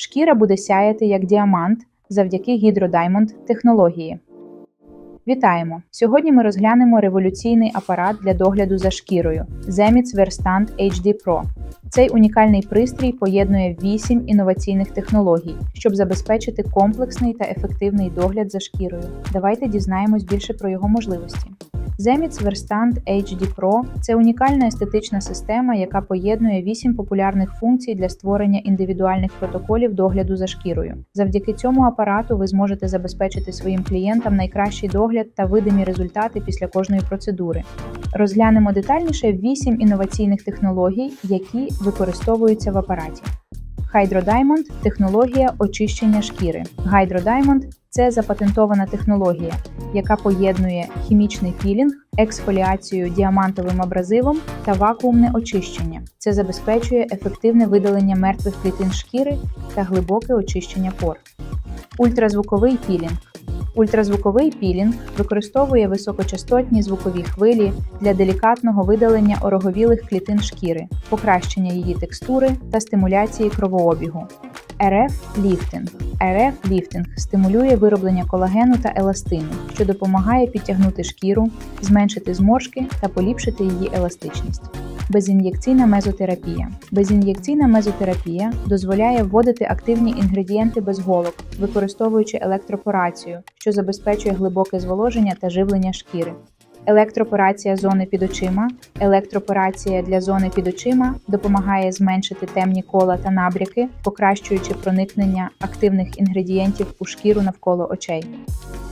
Шкіра буде сяяти як діамант завдяки гідродаймонд технології. Вітаємо! Сьогодні ми розглянемо революційний апарат для догляду за шкірою Zemits Verstand HD Pro. Цей унікальний пристрій поєднує 8 інноваційних технологій, щоб забезпечити комплексний та ефективний догляд за шкірою. Давайте дізнаємось більше про його можливості. Zemits Verstand HD Pro – це унікальна естетична система, яка поєднує 8 популярних функцій для створення індивідуальних протоколів догляду за шкірою. Завдяки цьому апарату ви зможете забезпечити своїм клієнтам найкращий догляд та видимі результати після кожної процедури. Розглянемо детальніше 8 інноваційних технологій, які використовуються в апараті. Hydro Diamond – технологія очищення шкіри. Hydro Diamond – це запатентована технологія, яка поєднує хімічний пілінг, ексфоліацію діамантовим абразивом та вакуумне очищення. Це забезпечує ефективне видалення мертвих клітин шкіри та глибоке очищення пор. Ультразвуковий пілінг. Ультразвуковий пілінг використовує високочастотні звукові хвилі для делікатного видалення ороговілих клітин шкіри, покращення її текстури та стимуляції кровообігу. РФ ліфтинг. РФ ліфтинг стимулює вироблення колагену та еластину, що допомагає підтягнути шкіру, зменшити зморшки та поліпшити її еластичність. Безін'єкційна мезотерапія. Безін'єкційна мезотерапія дозволяє вводити активні інгредієнти без голок, використовуючи електропорацію, що забезпечує глибоке зволоження та живлення шкіри. Електропорація зони під очима. Електропорація для зони під очима допомагає зменшити темні кола та набряки, покращуючи проникнення активних інгредієнтів у шкіру навколо очей.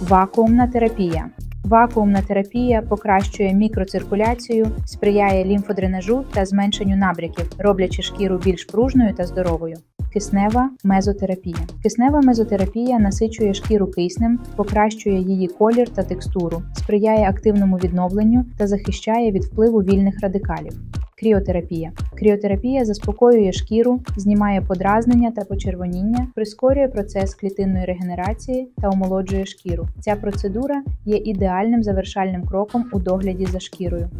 Вакуумна терапія. Вакуумна терапія покращує мікроциркуляцію, сприяє лімфодренажу та зменшенню набряків, роблячи шкіру більш пружною та здоровою. Киснева мезотерапія. Киснева мезотерапія насичує шкіру киснем, покращує її колір та текстуру, сприяє активному відновленню та захищає від впливу вільних радикалів. Кріотерапія. Кріотерапія заспокоює шкіру, знімає подразнення та почервоніння, прискорює процес клітинної регенерації та омолоджує шкіру. Ця процедура є ідеальним завершальним кроком у догляді за шкірою.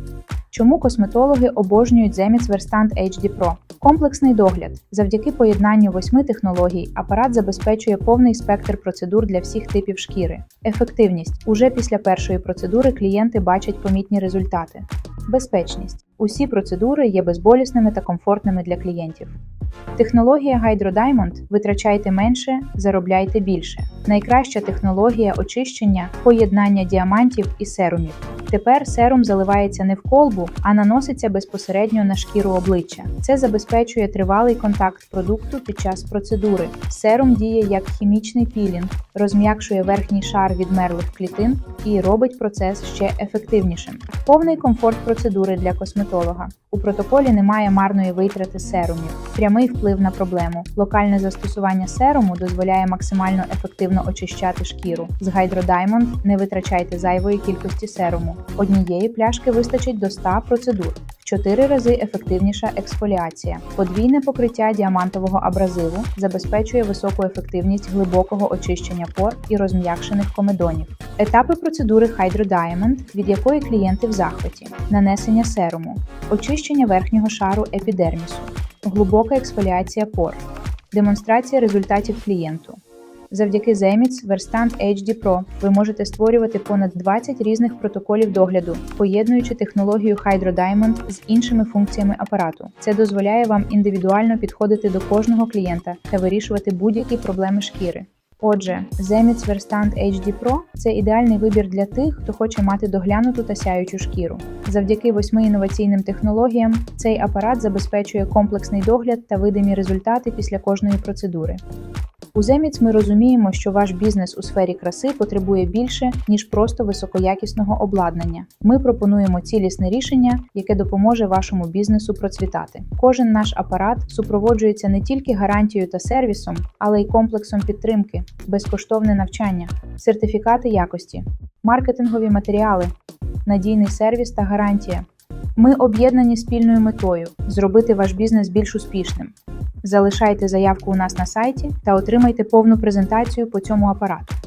Чому косметологи обожнюють Zemits Verstand HD Pro? Комплексний догляд. Завдяки поєднанню восьми технологій апарат забезпечує повний спектр процедур для всіх типів шкіри. Ефективність. Уже після першої процедури клієнти бачать помітні результати. Безпечність. Усі процедури є безболісними та комфортними для клієнтів. Технологія Hydro Diamond – витрачайте менше, заробляйте більше. Найкраща технологія очищення поєднання діамантів і серумів. Тепер серум заливається не в колбу, а наноситься безпосередньо на шкіру обличчя. Це забезпечує тривалий контакт продукту під час процедури. Серум діє як хімічний пілінг, розм'якшує верхній шар відмерлих клітин і робить процес ще ефективнішим. Повний комфорт процедури для косметолога. У протоколі немає марної витрати серумів, прямий вплив на проблему. Локальне застосування серуму дозволяє максимально ефективно очищати шкіру. З Diamond не витрачайте зайвої кількості серуму. Однієї пляшки вистачить до 100 процедур. В 4 рази ефективніша ексфоліація. Подвійне покриття діамантового абразиву забезпечує високу ефективність глибокого очищення пор і розм'якшених комедонів. Етапи процедури Hydro Diamond, від якої клієнти в захваті, нанесення серуму, очищення верхнього шару епідермісу, глибока ексфоліація пор, демонстрація результатів клієнту. Завдяки Zemits Verstand HD Pro ви можете створювати понад 20 різних протоколів догляду, поєднуючи технологію Hydro Diamond з іншими функціями апарату. Це дозволяє вам індивідуально підходити до кожного клієнта та вирішувати будь-які проблеми шкіри. Отже, Zemits Verstand HD Pro – це ідеальний вибір для тих, хто хоче мати доглянуту та сяючу шкіру. Завдяки восьми інноваційним технологіям цей апарат забезпечує комплексний догляд та видимі результати після кожної процедури. У Zemits ми розуміємо, що ваш бізнес у сфері краси потребує більше, ніж просто високоякісного обладнання. Ми пропонуємо цілісне рішення, яке допоможе вашому бізнесу процвітати. Кожен наш апарат супроводжується не тільки гарантією та сервісом, але й комплексом підтримки, безкоштовне навчання, сертифікати якості, маркетингові матеріали, надійний сервіс та гарантія. Ми об'єднані спільною метою зробити ваш бізнес більш успішним. Залишайте заявку у нас на сайті та отримайте повну презентацію по цьому апарату.